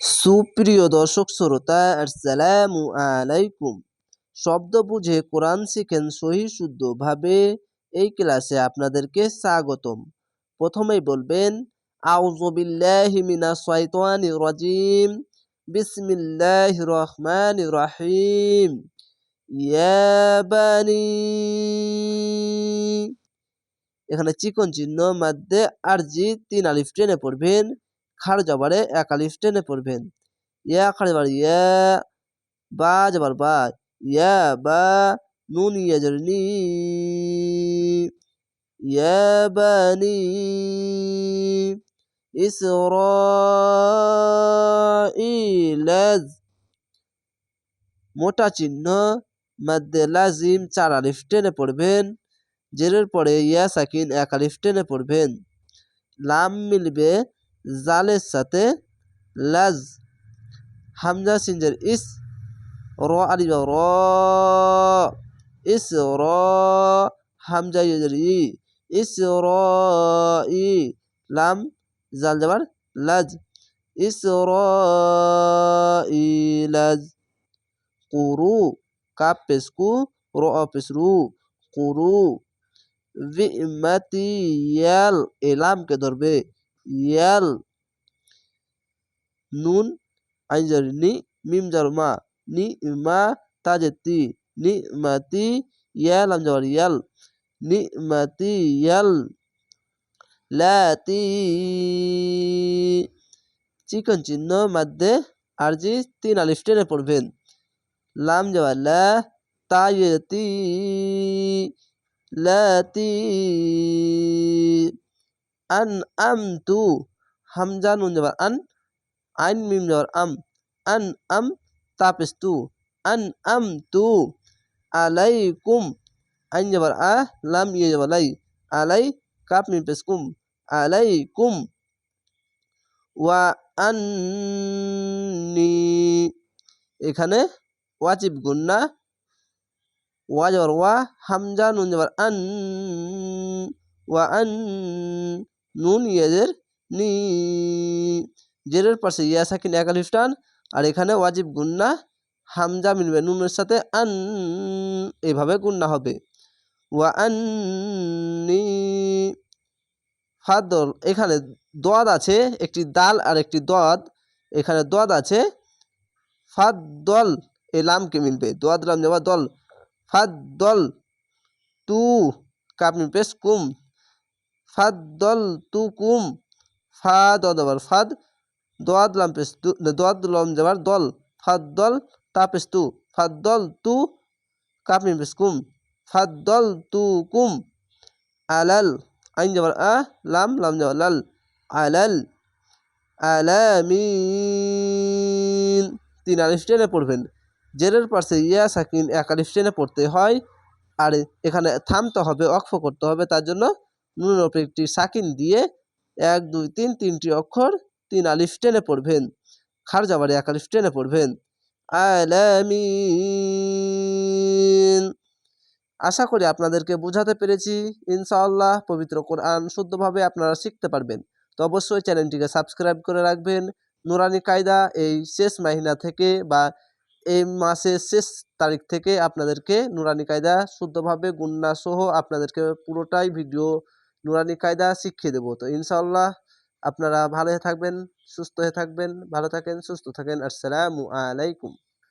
সুপ্রিয় দর্শক শ্রোতা, আসসালামু আলাইকুম। শব্দ বুঝে কোরআন শিখেন সহি শুদ্ধভাবে এই ক্লাসে আপনাদেরকে স্বাগতম। প্রথমেই বলবেন রাজিম। বিসমিল্লাহির রহমানির রহিম। ইয়া বানি এখানে চিকন চিহ্ন মধ্যে আরজি তিন আলিফ টেনে পড়বেন। খাড় জবারে এক আলিফ টেনে পড়বেন। ইয়া খাড় জবার ইয়া বা জবার বা ইয়া বা নুন ইয়া জর নি, ইয়া বানি ইসরাইলাজ মোটা চিহ্ন মধ্যে লাজিম, চার আলিফ টেনে পড়বেন। জেরের পরে ইয়া সাকিন, এক আলিফ টেনে পড়বেন। লাম মিলবে زال سطح لز۔ حمزہ سنجر، اس رو، علی رو، اس رو، حمزہ یجری اس رو، ای، لام زال زبر لز۔ اس رو، ای، لز۔ قرو کا پسکو رو او پسرو قرو ومتی یل ایلام کے دربے ইয়াল নুন আইনজার নি মিম জার মা নি মা তাজেতি নি মাতি ইয়াল আমজার ইয়াল নি মাতি ইয়াল লাতি চিকন চিহ্ন মধ্যে আরজি তিন আলিফ টেনে পড়বেন। লাম যাওয়া লা তাইতি লাতি আন আম তু হামজা নুন যাবার আন আইন মিম যাবার আম আন আম তাপেস তু আন আম তু আলাইকুম আইন যাবার আ লাম ইয়ে যাবার লাই আলাই কাপ মিম পেস কুম আলাইকুম ওয়া আন্নি এখানে ওয়াজিব গুন্না ওয়া যাবার ওয়া হামজা নুন যাবার আন ওয়া আন নুন ইয়াজের নি, জেরের পাশে ইয়া সাকিন এক আলিফ টান আর এখানে ওয়াজিব গুন্না, হামজা মিলবে। নুনের সাথে আন, এভাবে গুন্না হবে। ওয়া আন্নি ফাদল, এখানে দোয়াদ আছে, একটি দাল আর একটি দোয়াদ। এখানে দোয়াদ আছে ফাদ দল এ লামকে মিলবে। দোয়াদ, লাম যাওয়া দল। ফাদ দল তু কাপনি পেশ কুম। ফাদ দল তু কুম ফা দবার ফাদ দোয়াদ লাম পেশ দোয়াদ লাম যাবার দল ফাদ দল তা পেশ তু ফাদ দল তু পেশ কুম ফাদ দল তু কুম আলাল আইন যাবার আ, লাম লাম যাবার লাল, আলাল আলামিন। তিন আলিফ টেনে পড়বেন। জেরের পাশে ইয়া সাকিন এক আলিফ টেনে পড়তে হয়। আর এখানে থামতে হবে অক্ষ করতে হবে, তার জন্য নুনের একটি সাকিন দিয়ে এক, দুই, তিন, তিনটি অক্ষর তিন আলিফ টেনে পড়বেন। খার যাবারে এক আলিফ টেনে পড়বেন। আশা করি আপনাদেরকে বোঝাতে পেরেছি। ইনশাআল্লাহ পবিত্র কোরআন শুদ্ধভাবে আপনারা শিখতে পারবেন। তো অবশ্যই চ্যানেলটিকে সাবস্ক্রাইব করে রাখবেন। নুরানি কায়দা এই শেষ মাহিনা থেকে বা এই মাসের শেষ তারিখ থেকে আপনাদেরকে নুরানি কায়দা শুদ্ধভাবে গুন্না সহ আপনাদেরকে পুরোটাই ভিডিও নুরানি কায়দা শিখিয়ে দেবো। তো ইনশাল্লাহ আপনারা ভালো হয়ে থাকবেন, সুস্থ হয়ে থাকবেন, ভালো থাকেন, সুস্থ থাকেন। আসসালামু আলাইকুম।